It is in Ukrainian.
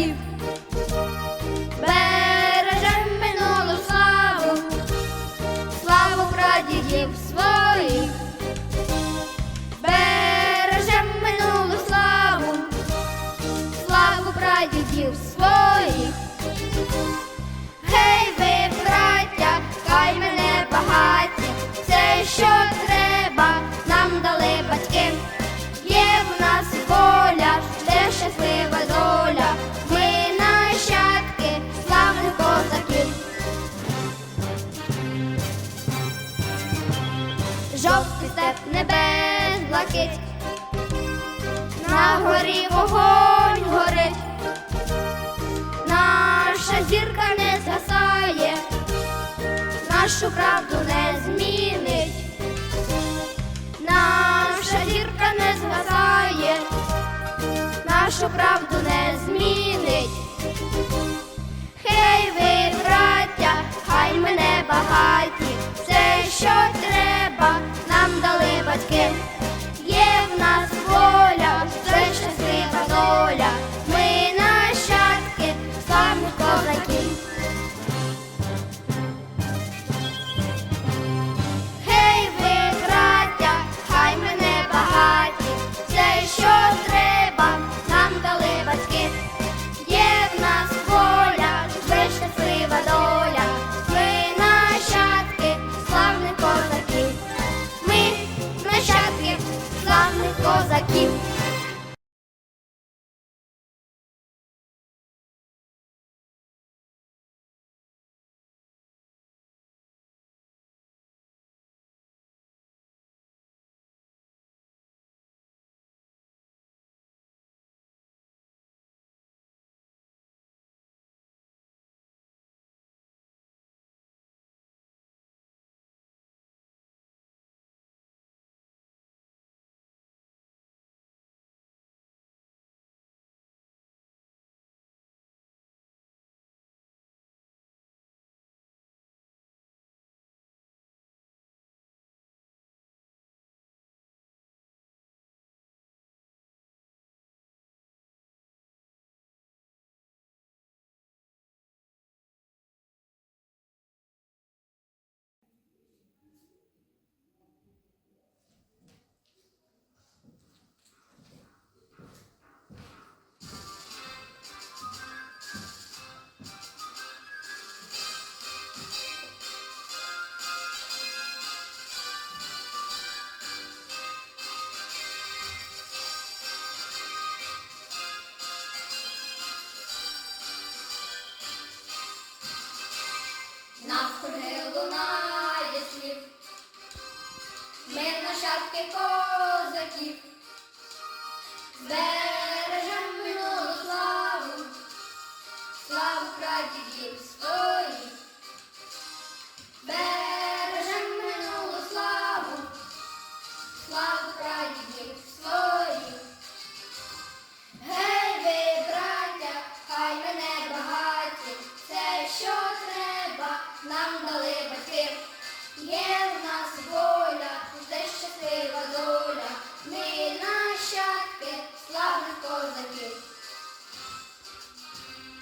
дітей, бережем минулу славу, славу прадідів своїх, бережем минулу славу, славу прадідів своїх. жовтий степ небес блакить, на горі вогонь горить, наша зірка не згасає, нашу правду не змінить, наша зірка не згасає, нашу правду не змінить. Хей, ви, козаків, бережем минулу славу, славу прадідів.